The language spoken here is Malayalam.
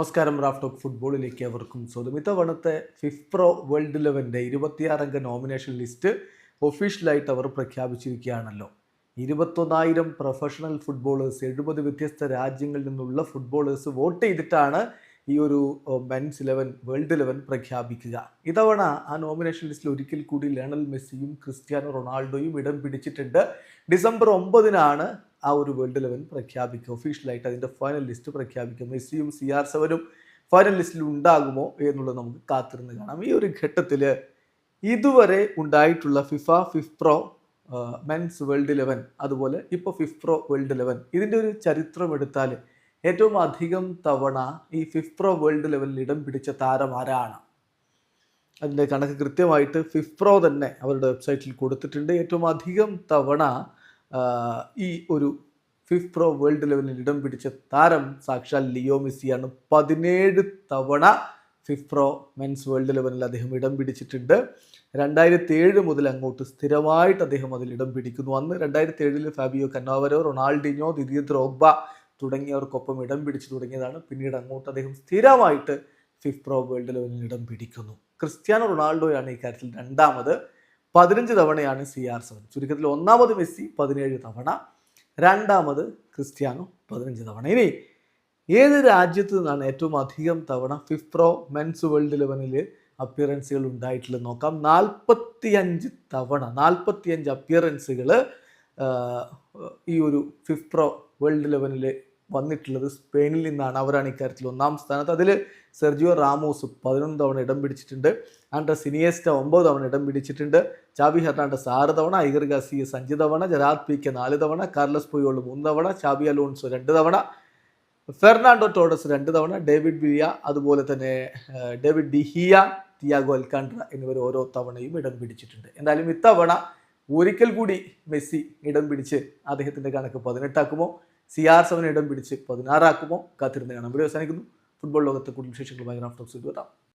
നമസ്കാരം റാഫ് ടോക്ക് ഫുട്ബോളിലേക്ക് അവർക്കും സ്വാഗതം. ഇത്തവണത്തെ ഫിഫ്പ്രോ വേൾഡ് ഇലവന്റെ ഇരുപത്തിയാറംഗ നോമിനേഷൻ ലിസ്റ്റ് ഒഫീഷ്യലായിട്ട് അവർ പ്രഖ്യാപിച്ചിരിക്കുകയാണല്ലോ. ഇരുപത്തൊന്നായിരം പ്രൊഫഷണൽ ഫുട്ബോളേഴ്സ് എഴുപത് വ്യത്യസ്ത രാജ്യങ്ങളിൽ നിന്നുള്ള ഫുട്ബോളേഴ്സ് വോട്ട് ചെയ്തിട്ടാണ് ഈ ഒരു മെൻസ് ഇലവൻ വേൾഡ് ഇലവൻ പ്രഖ്യാപിക്കുക. ഇതവണ ആ നോമിനേഷൻ ലിസ്റ്റിൽ ഒരിക്കൽ കൂടി ലയണൽ മെസ്സിയും ക്രിസ്ത്യാനോ റൊണാൾഡോയും ഇടം പിടിച്ചിട്ടുണ്ട്. ഡിസംബർ ഒമ്പതിനാണ് ആ ഒരു വേൾഡ് ഇലവൻ പ്രഖ്യാപിക്കും. ഒഫീഷ്യലായിട്ട് അതിന്റെ ഫൈനൽ ലിസ്റ്റ് പ്രഖ്യാപിക്കും. മെസ്സിയും സി ആർ സെവനും ഫൈനൽ ലിസ്റ്റിൽ ഉണ്ടാകുമോ എന്നുള്ളത് നമുക്ക് കാത്തിരുന്ന് കാണാം. ഈ ഒരു ഘട്ടത്തിൽ ഇതുവരെ ഉണ്ടായിട്ടുള്ള FIFA FIFPro men's world eleven അതുപോലെ ഇപ്പോൾ ഫിഫ്പ്രോ വേൾഡ് ഇലവൻ ഇതിന്റെ ഒരു ചരിത്രം എടുത്താൽ ഏറ്റവും അധികം തവണ ഈ ഫിഫ്പ്രോ വേൾഡ് ലെവലിൽ ഇടം പിടിച്ച താരം ആരാണ്? അതിന്റെ കണക്ക് കൃത്യമായിട്ട് ഫിഫ്പ്രോ തന്നെ അവരുടെ വെബ്സൈറ്റിൽ കൊടുത്തിട്ടുണ്ട്. ഏറ്റവും അധികം തവണ ഈ ഒരു ഫിഫ് പ്രോ വേൾഡ് ലെവലിൽ ഇടം പിടിച്ച താരം സാക്ഷാൽ ലിയോ മെസ്സിയാണ്. പതിനേഴ് തവണ ഫിഫ് പ്രോ മെൻസ് വേൾഡ് ലെവലിൽ അദ്ദേഹം ഇടം പിടിച്ചിട്ടുണ്ട്. രണ്ടായിരത്തി ഏഴ് മുതൽ അങ്ങോട്ട് സ്ഥിരമായിട്ട് അദ്ദേഹം അതിൽ ഇടം പിടിക്കുന്നു. അന്ന് രണ്ടായിരത്തി ഏഴിൽ Fabio Cannavaro Ronaldinho Didier Drogba തുടങ്ങിയവർക്കൊപ്പം ഇടം പിടിച്ചു തുടങ്ങിയതാണ്. പിന്നീട് അങ്ങോട്ട് അദ്ദേഹം സ്ഥിരമായിട്ട് ഫിഫ് പ്രോ വേൾഡ് ലെവലിൽ ഇടം പിടിക്കുന്നു. ക്രിസ്ത്യാനോ റൊണാൾഡോയാണ് ഈ കാര്യത്തിൽ രണ്ടാമത്. പതിനഞ്ച് തവണയാണ് സി ആർ സെവൻ. ചുരുക്കത്തിൽ ഒന്നാമത് മെസ്സി പതിനേഴ് തവണ രണ്ടാമത് ക്രിസ്ത്യാനോ പതിനഞ്ച് തവണ. ഇനി ഏത് രാജ്യത്ത് നിന്നാണ് ഏറ്റവും അധികം തവണ ഫിഫ്രോ മെൻസ് വേൾഡ് ഇലവനിൽ അപ്പിയറൻസുകൾ ഉണ്ടായിട്ടുള്ളത് നോക്കാം. നാൽപ്പത്തിയഞ്ച് തവണ നാൽപ്പത്തിയഞ്ച് അപ്പിയറൻസുകൾ ഈ ഒരു ഫിഫ്രോ വേൾഡ് ഇലവനിൽ വന്നിട്ടുള്ളത് സ്പെയിനിൽ നിന്നാണ്. അവരാണ് ഇക്കാര്യത്തിൽ ഒന്നാം സ്ഥാനത്ത്. അതിൽ സെർജിയോ റാമോസ് പതിനൊന്ന് തവണ ഇടം പിടിച്ചിട്ടുണ്ട്. ആൻഡ്ര സിനിയേസ്റ്റ ഒമ്പത് തവണ ഇടം പിടിച്ചിട്ടുണ്ട്. ചാബി ഹെർണാണ്ടസ് ആറ് തവണ ഐഗർ ഗാസിയസ് അഞ്ച് തവണ ജരാദ് പി കെ നാല് തവണ കാർലസ് പൊയോൾ മൂന്ന് തവണ ചാബി അലോൺസോ രണ്ട് തവണ ഫെർണാണ്ടോ ടോഡസ് രണ്ട് തവണ ഡേവിഡ് ബിയ അതുപോലെ തന്നെ ഡേവിഡ് ഡിഹിയ തിയാഗോ അൽക്കാൻഡ്ര എന്നിവർ ഓരോ തവണയും ഇടം പിടിച്ചിട്ടുണ്ട്. എന്തായാലും ഇത്തവണ ഒരിക്കൽ കൂടി മെസ്സി ഇടം പിടിച്ച് അദ്ദേഹത്തിന്റെ കണക്ക് പതിനെട്ടാക്കുമോ? സി ആർ സെവൻ ഇടം പിടിച്ച് പതിനാറാക്കുമോ? കാത്തിരുന്ന് കാണാം. ഇവിടെ അവസാനിക്കുന്നു. ഫുട്ബോൾ ലോകത്തെ കൂടുതൽ വിശേഷങ്ങൾ വിശേഷങ്ങളുമായി ഇത് എത്താം.